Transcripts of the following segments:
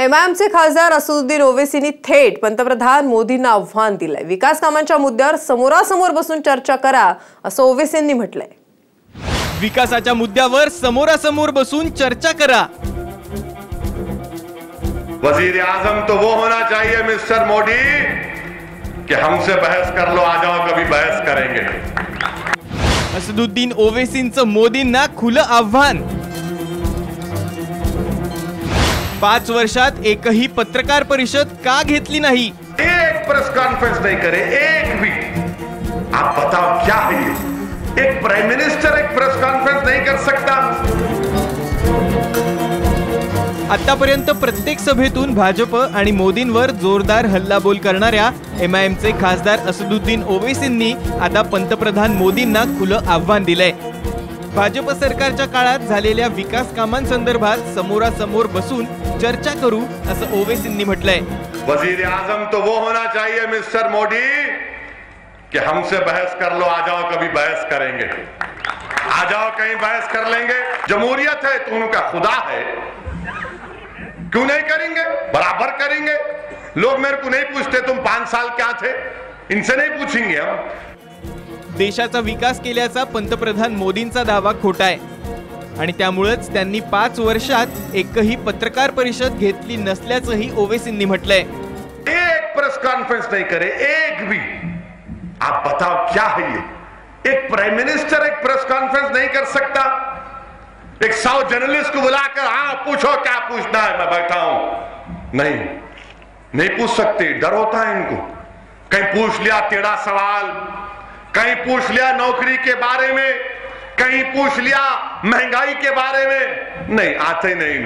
एमआयएमचे खासदार असदुद्दीन ओवेसींनी थेट पंतप्रधान मोदींना आव्हान दिलंय. विकास कामांच्या मुद्द्यावर समोरासमोर बसून चर्चा करा असं ओवेसींनी म्हटलंय. विकासाच्या मुद्द्यावर समोरासमोर बसून चर्चा करा. वजीर आजम तो वो होना चाहिए मिस्टर मोदी कि हमसे बहस कर लो आ जाओ कभी बहस करेंगे असदुद्दीन ओवेसींचं मोदींना खुलं आव्हान. पाच वर्षात एकही पत्रकार परिषद का घेतली नाही? एक प्रेस कॉन्फ्रेंस नहीं करे एक भी आप बताओ क्या है एक प्राइम मिनिस्टर एक प्रेस कॉन्फ्रेंस नहीं कर सकता। आतापर्यंत प्रत्येक सभेतून भाजप आणि मोदींवर जोरदार हल्लाबोल करणाऱ्या एमआयएमचे खासदार असदुद्दीन ओवेसींनी आता पंतप्रधान मोदींना खुलं आव्हान दिलंय. भाजप सरकारच्या काळात झालेल्या विकास समोरासमोर बसून चर्चा करू असं ओवेसींनी म्हटलंय. वज़ीर आज़म तो वो होना चाहिए, मिस्टर मोदी, कि हमसे बहस कर लो, आ जाओ, कभी बहस करेंगे। आ जाओ, कहीं बहस कर लेंगे। जमहूरियत है तो उनका खुदा है। क्यों नहीं करेंगे? बराबर करेंगे। लोग मेरे को नहीं पूछते, तुम पाँच साल क्या थे? इनसे नहीं पूछेंगे हम। देशाचा विकास केल्याचा पंतप्रधान मोदींचा दावा खोटा आहे. आणि त्यामुळेच त्यांनी पाच वर्षात एकही पत्रकार परिषद घेतली नसल्याचंही ओवेसींनी म्हटलंय. एक प्रेस कॉन्फ्रेंस नाही करे एक भी आप बताओ क्या है ये? एक प्राइम मिनिस्टर एक प्रेस कॉन्फ्रेंस नहीं कर सकता. एक सौ जर्नलिस्ट को बुलाकर हाँ पूछो क्या पूछना है मैं बैठा हूं। नहीं नहीं पूछ सकते डर होता है इनको। कहीं पूछ लिया टेढ़ा सवाल। पूछ लिया नौकरी के बारे में कहीं पूछ लिया महंगाई के बारे में। नहीं आते नहीं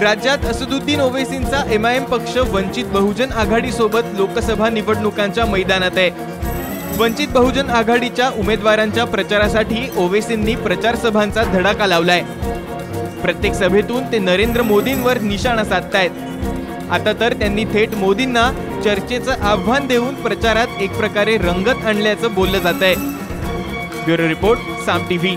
राज्यात असदुद्दीन ओवेसींचा एमआयएम पक्ष वंचित बहुजन आघाडी सोबत लोकसभा निवडणुकांच्या मैदानात आहे. वंचित बहुजन आघाडीच्या उमेदवारांच्या प्रचारासाठी ओवेसींनी प्रचार सभांचा धडाका लावलाय. प्रत्येक सभेतून ते नरेंद्र मोदींवर निशाणा साधतायत. आता तर त्यांनी थेट मोदींना चर्चेचं आव्हान देऊन प्रचारात एक प्रकारे रंगत आणल्याचं बोललं जात आहे ब्युरो रिपोर्ट साम टीव्ही.